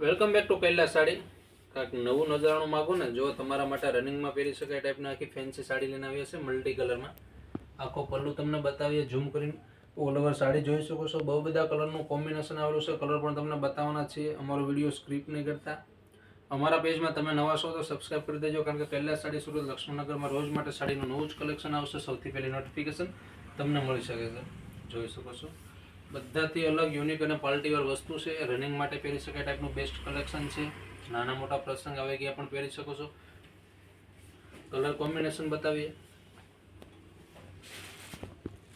Welcome back to Kailash Sari. કાંક નવું નજરાણું માગો ને, જો તમારા માટે રનિંગમાં પહેરી શકાય ટાઈપની આખી ફેન્સી સાડી લઈને આવી હશે મલ્ટી કલરમાં આખો પલ્લુ તમને બતાવીએ ઝૂમ કરીને. ઓલ ઓવર સાડી જોઈ શકો છો. બહુ બધા કલરનું કોમ્બિનેશન આવેલું છે. કલર પણ તમને બતાવવાના છીએ. અમારો વીડિયો સ્ક્રિપ્ટ નહીં કરતા. અમારા પેજમાં તમે નવા છો તો સબસ્ક્રાઇબ કરી દેજો, કારણ કે કૈલાસ સાડી સુરત લક્ષ્મણનગરમાં રોજ માટે સાડીનું નવું જ કલેક્શન આવશે. સૌથી પહેલી નોટિફિકેશન તમને મળી શકે છે. જોઈ શકો છો. બધાથી અલગ યુનિક અને પાર્ટીવેર વસ્તુ છે. રનિંગ માટે પહેરી શકાય ટાઈપનું બેસ્ટ કલેક્શન છે. નાના મોટા પ્રસંગ આવે ગયા પણ પહેરી શકો છો. કલર કોમ્બિનેશન બતાવીએ.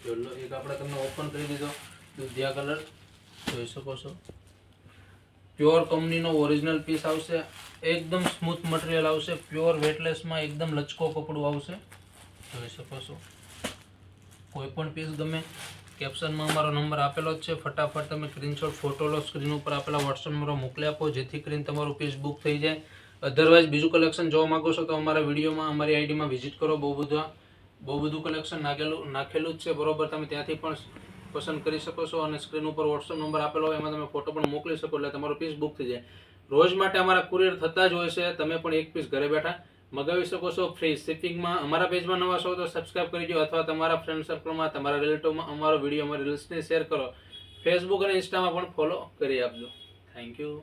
ચલો, એક આપણે તમને ઓપન કરી દીધો. દુધિયા કલર જોઈ શકો છો. પ્યોર કંપનીનો ઓરિજિનલ પીસ આવશે. એકદમ સ્મૂથ મટીરિયલ આવશે. પ્યોર વેટલેસમાં એકદમ લચકો કપડું આવશે. જોઈ શકો છો. કોઈ પણ પીસ ગમે. કેપ્શનમાં અમારો નંબર આપેલો જ છે. ફટાફટ તમે સ્ક્રીનશોટ ફોટો લો, સ્ક્રીન ઉપર આપેલા વોટ્સઅપ નંબર મોકલી આપો, જેથી કરીને તમારું પીસ બુક થઈ જાય. અધરવાઇઝ બીજું કલેક્શન જોવા માંગો છો તો અમારા વિડીયોમાં, અમારી આઈડીમાં વિઝિટ કરો. બહુ બધા, બહુ બધું કલેક્શન નાખેલું નાખેલું જ છે. બરોબર, તમે ત્યાંથી પણ પસંદ કરી શકો છો અને સ્ક્રીન ઉપર વોટ્સઅપ નંબર આપેલો હોય, એમાં તમે ફોટો પણ મોકલી શકો એટલે તમારો પીસ બુક થઈ જાય. રોજ માટે અમારા કુરિયર થતા જ હોય છે. તમે પણ એક પીસ ઘરે બેઠા મગાવી શકો છો ફ્રી શિપિંગમાં અમારા પેજમાં નવા છો તો સબસ્ક્રાઇબ કરી દો અથવા તમારા ફ્રેન્ડ સર્કલમાં તમારા રિલેટિવમાં અમારો વીડિયો અમારી રીલ્સને શેર કરો. ફેસબુક અને ઇન્સ્ટામાં પણ ફોલો કરી આપજો. Thank you